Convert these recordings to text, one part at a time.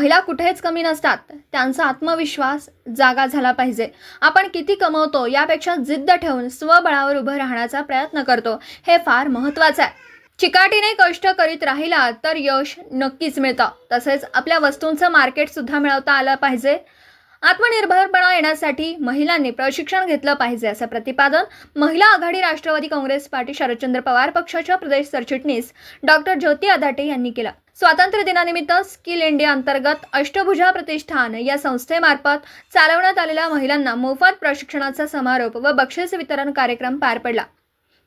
महिला कुठेच कमी नसतात. त्यांचा आत्मविश्वास जागा झाला पाहिजे. आपण किती कमवतो यापेक्षा जिद्द ठेवून स्वबळावर उभं राहण्याचा प्रयत्न करतो. हे फार महत्त्वाचं आहे. चिकाटीने कष्ट करीत राहिला तर यश नक्कीच मिळतं. तसेच आपल्या वस्तूंचं मार्केटसुद्धा मिळवता आलं पाहिजे. आत्मनिर्भरपणा येण्यासाठी महिलांनी प्रशिक्षण घेतलं पाहिजे असं प्रतिपादन महिला आघाडी राष्ट्रवादी काँग्रेस पार्टी शरदचंद्र पवार पक्षाच्या प्रदेश सरचिटणीस डॉक्टर ज्योती आधाटे यांनी केलं. स्वातंत्र्य दिनानिमित्त स्किल इंडिया अंतर्गत अष्टभुजा प्रतिष्ठान या संस्थेमार्फत चालवण्यात आलेल्या महिलांना मोफत प्रशिक्षणाचा समारोप व बक्षीस वितरण कार्यक्रम पार पडला.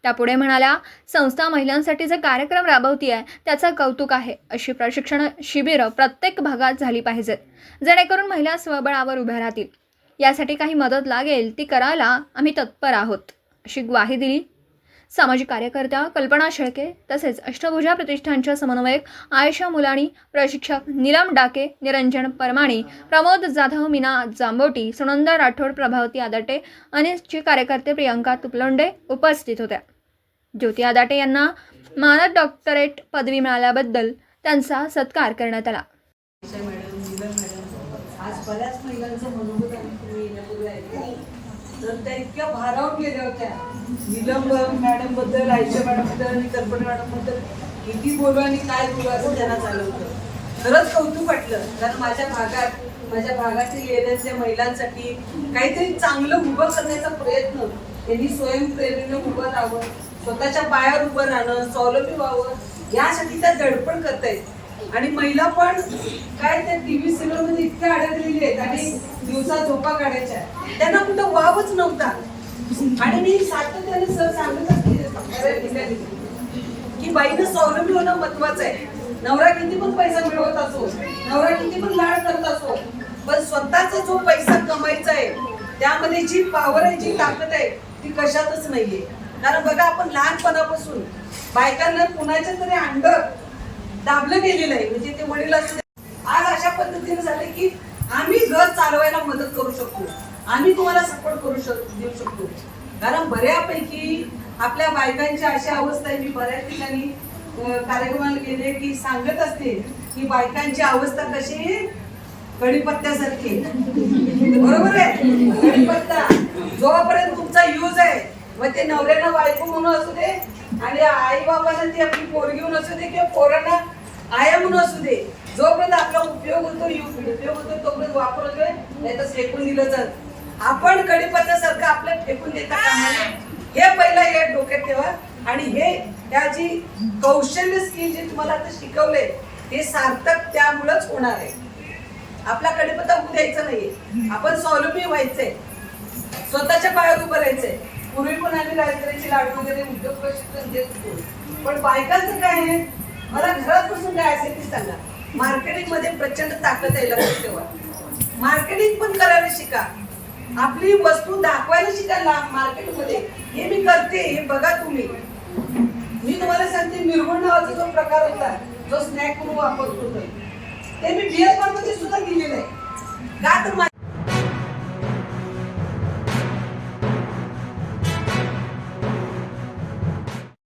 त्या पुढे म्हणाल्या संस्था महिलांसाठी जे कार्यक्रम राबवती आहे त्याचं कौतुक आहे अशी प्रशिक्षण शिबिरं प्रत्येक भागात झाली पाहिजेत जेणेकरून महिला स्वबळावर उभ्या राहतील. यासाठी काही मदत लागेल ती करायला आम्ही तत्पर आहोत अशी ग्वाही दिली. सामाजिक कार्यकर्त्या कल्पना शेळके तसेच अष्टभुजा प्रतिष्ठानच्या समन्वयक आयशा मुलाणी प्रशिक्षक नीलम डाके निरंजन परमाणी प्रमोद जाधव मीना जांबोटी सुनंदा राठोड प्रभावती आदटे अनेकचे कार्यकर्ते प्रियंका तुपलोंडे उपस्थित होत्या. ज्योती आदाटे यांना मानद डॉक्टरेट पदवी मिळाल्याबद्दल त्यांचा सत्कार करण्यात आला. आज बऱ्याच महिलांचं मनोगत आम्ही येण्यापूर्वी ऐकलं तर त्या इतक्या भारावून गेल्या होत्या. नीलम मॅडमबद्दल आयशा मॅडमबद्दल आणि कल्पना मॅडमबद्दल किती बोलू आणि काय बोलू असं त्यांना चालू होतं खरंच कौतुक वाटलं. कारण माझ्या भागात माझ्या भागातील येण्याच्या महिलांसाठी काहीतरी चांगलं उभं करण्याचा प्रयत्न त्यांनी स्वयंप्रेरणेने उभं राहावं स्वतःच्या पायावर उभं राहणं स्वावलंबी व्हावं यासाठी त्या धडपड करतायत. आणि महिला पण काय त्या टीव्ही सिरियलमध्ये इतक्या अडकलेली आहेत आणि दिवसा झोपा काढायच्या त्यांना कुठं वावच नव्हता. आणि मी सातत्याने सर सांगत असते की बाईनं स्वावलंबी होणं महत्वाचं आहे. नवरा किती पण पैसा मिळवत असो नवरा किती पण लाड करत असो पण स्वतःचा जो पैसा कमायचा आहे त्यामध्ये जी पावर आहे जी ताकद आहे कशातच नाहीये. कारण बघा आपण लहानपणापासून बायकांना कुणाच्या तरी अंडर दाबलं गेलेलं आहे. म्हणजे ते वडील असू आज अशा पद्धतीने झाले की आम्ही घर चालवायला मदत करू शकतो. आम्ही तुम्हाला सपोर्ट करू शक देऊ शकतो. कारण बऱ्यापैकी आपल्या बायकांची अशी अवस्था आहे मी बऱ्याच ठिकाणी कार्यक्रमाला गेले की सांगत असते की बायकांची अवस्था कशी आहे? कढीपत्त्यासारखी बरोबर आहे? कढीपत्ता जो मग ते नवऱ्यानं बायको म्हणून असू दे आणि आई बाबांना ती आपली पोरगी म्हणून असू दे किंवा पोरांना आया म्हणून असू दे. जोपर्यंत आपला उपयोग होतो उपयोग होतो तोपर्यंत वापर होतोय नाही तर फेकून दिलं जात. आपण कडीपत्त्यासारखं आपल्या फेकून देता हे पहिलं हे डोक्यात ठेवा. आणि हे ह्या जी कौशल्य स्किल जे तुम्हाला आता शिकवले हे सार्थक त्यामुळेच होणार आहे. आपला कडीपत्ता होऊ नाहीये. आपण स्वावलंबी व्हायचंय. स्वतःच्या पायावर उभं राहायचंय. पूर्वी पण आम्ही राजकारणाची लाडू वगैरे उद्योग प्रशिक्षण देत होतो. पण बायकांचं काय आहे? मला घरात बसून काय असेल ते सांगा. मार्केटिंगमध्ये प्रचंड ताकद आहे लक्षात ठेवा. मार्केटिंग पण करायला शिका. आपली वस्तू दाखवायला शिकायला मार्केटमध्ये. हे मी करते हे बघा तुम्ही. मी तुम्हाला सांगते मिरवण नावाचा जो प्रकार होता जो स्नॅक म्हणून वापरत होतो. ते मी बिअरमध्ये सुद्धा दिलेलं आहे. का तर